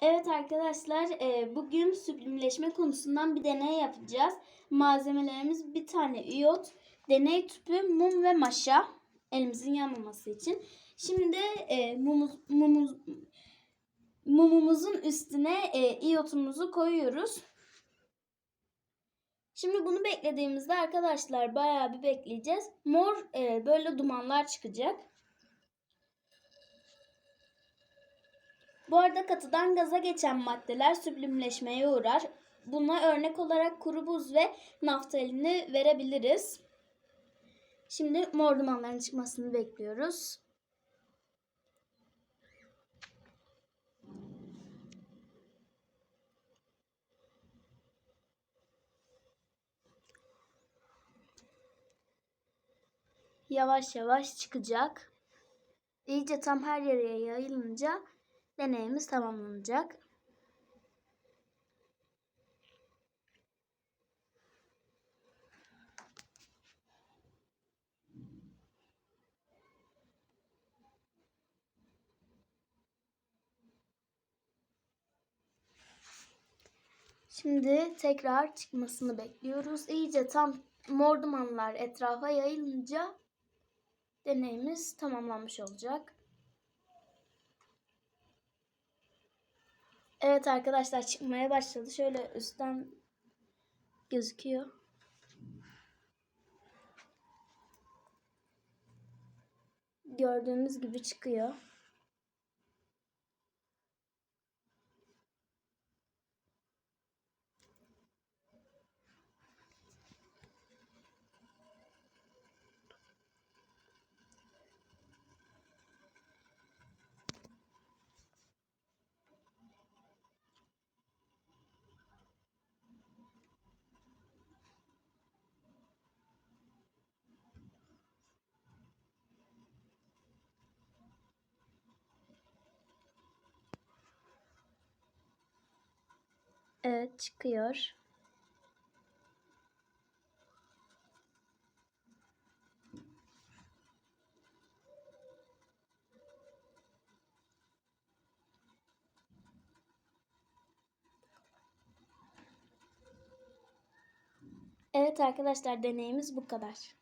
Evet arkadaşlar, e, bugün süblimleşme konusundan bir deney yapacağız. Malzemelerimiz bir tane iyot, deney tüpü, mum ve maşa. Elimizin yanmaması için. Şimdi e, mumuz, mumuz, mumumuzun üstüne e, iyotumuzu koyuyoruz. Şimdi bunu beklediğimizde arkadaşlar bayağı bir bekleyeceğiz. Mor e, böyle dumanlar çıkacak. Bu arada katıdan gaza geçen maddeler süblimleşmeye uğrar. Buna örnek olarak kuru buz ve naftalini verebiliriz. Şimdi mor dumanların çıkmasını bekliyoruz. Yavaş yavaş çıkacak. İyice tam her yere yayılınca deneyimiz tamamlanacak. Şimdi tekrar çıkmasını bekliyoruz. İyice tam mor dumanlar etrafa yayılınca deneyimiz tamamlanmış olacak. Evet arkadaşlar çıkmaya başladı. Şöyle üstten gözüküyor. Gördüğünüz gibi çıkıyor. Evet çıkıyor. Evet arkadaşlar deneyimiz bu kadar.